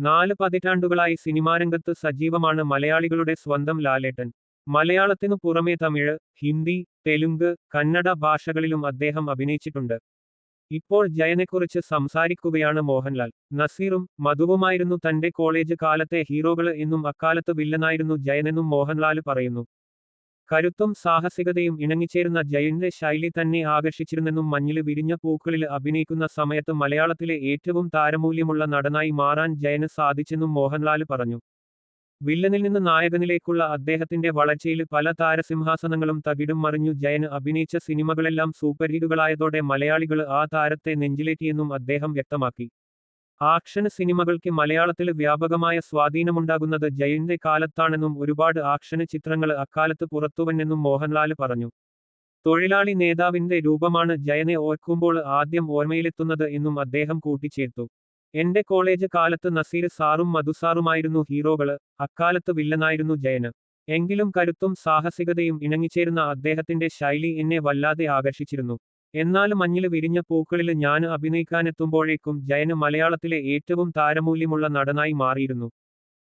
നാല് പതിറ്റാണ്ടുകളായി സിനിമാരംഗത്ത് സജീവമാണ് മലയാളികളുടെ സ്വന്തം ലാലേട്ടൻ. മലയാളത്തിനു പുറമെ തമിഴ് ഹിന്ദി തെലുങ്ക് കന്നഡ ഭാഷകളിലും അദ്ദേഹം അഭിനയിച്ചിട്ടുണ്ട്. ഇപ്പോൾ ജയനെക്കുറിച്ച് സംസാരിക്കുകയാണ് മോഹൻലാൽ. നസീറും മധുവുമായിരുന്നു തന്റെ കോളേജ് കാലത്തെ ഹീറോകൾ എന്നും അക്കാലത്ത് വില്ലനായിരുന്നു ജയനെന്നും മോഹൻലാൽ പറയുന്നു. കരുത്തും സാഹസികതയും ഇണങ്ങിച്ചേരുന്ന ജയന്റെ ശൈലി തന്നെ ആകർഷിച്ചിരുന്നെന്നും മഞ്ഞിൽ വിരിഞ്ഞ പൂക്കളിൽ അഭിനയിക്കുന്ന സമയത്ത് മലയാളത്തിലെ ഏറ്റവും താരമൂല്യമുള്ള നടനായി മാറാൻ ജയന് സാധിച്ചെന്നും മോഹൻലാൽ പറഞ്ഞു. വില്ലനിൽ നിന്ന് നായകനിലേക്കുള്ള അദ്ദേഹത്തിന്റെ വളർച്ചയിൽ പല താരസിംഹാസനങ്ങളും തകിടും മറിഞ്ഞു ജയന് അഭിനയിച്ച സിനിമകളെല്ലാം സൂപ്പർ ഹിറ്റുകളായതോടെ മലയാളികൾ ആ താരത്തെ നെഞ്ചിലേറ്റിയെന്നും അദ്ദേഹം വ്യക്തമാക്കി. ആക്ഷൻ സിനിമകൾക്ക് മലയാളത്തിൽ വ്യാപകമായ സ്വാധീനമുണ്ടാകുന്നത് ജയന്റെ കാലത്താണെന്നും ഒരുപാട് ആക്ഷൻ ചിത്രങ്ങൾ അക്കാലത്ത് പുറത്തുവന്നെന്നും മോഹൻലാൽ പറഞ്ഞു. തൊഴിലാളി നേതാവിന്റെ രൂപമാണ് ജയനെ ഓർക്കുമ്പോൾ ആദ്യം ഓർമ്മയിലെത്തുന്നത് എന്നും അദ്ദേഹം കൂട്ടിച്ചേർത്തു. എന്റെ കോളേജ് കാലത്ത് നസീർ സാറും മധുസാറുമായിരുന്നു ഹീറോകൾ അക്കാലത്ത് വില്ലനായിരുന്നു ജയന്. എങ്കിലും കരുത്തും സാഹസികതയും ഇണങ്ങിച്ചേരുന്ന അദ്ദേഹത്തിന്റെ ശൈലി എന്നെ വല്ലാതെ ആകർഷിച്ചിരുന്നു. എന്നാൽ മഞ്ഞിൽ വിരിഞ്ഞ പൂക്കളിൽ ഞാൻ അഭിനയിക്കാനെത്തുമ്പോഴേക്കും ജയന് മലയാളത്തിലെ ഏറ്റവും താരമൂല്യമുള്ള നടനായി മാറിയിരുന്നു.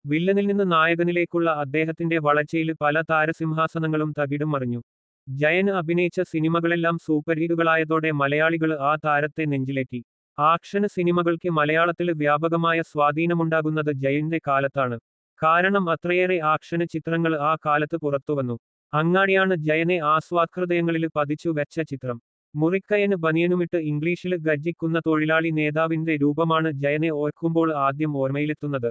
വില്ലനിൽ നിന്ന് നായകനിലേക്കുള്ള അദ്ദേഹത്തിന്റെ വളർച്ചയിൽ പല താരസിംഹാസനങ്ങളും തകിടും മറിഞ്ഞു. ജയൻ അഭിനയിച്ച സിനിമകളെല്ലാം സൂപ്പർഹിറ്റുകളായതോടെ മലയാളികൾ ആ താരത്തെ നെഞ്ചിലേറ്റി. ആക്ഷൻ സിനിമകൾക്ക് മലയാളത്തിൽ വ്യാപകമായ സ്വാധീനമുണ്ടാകുന്നത് ജയന്റെ കാലത്താണ്. കാരണം അത്രയേറെ ആക്ഷൻ ചിത്രങ്ങൾ ആ കാലത്ത് പുറത്തുവന്നു. അങ്ങാടിയാണ് ജയനെ ആസ്വാദ്ഹൃദയങ്ങളിൽ പതിച്ചു വെച്ച ചിത്രം. മുറിക്കയന് ബനിയനുമിട്ട് ഇംഗ്ലീഷിൽ ഗർജിക്കുന്ന തൊഴിലാളി നേതാവിന്റെ രൂപമാണ് ജയനെ ഓർക്കുമ്പോൾ ആദ്യം ഓർമ്മയിലെത്തുന്നത്.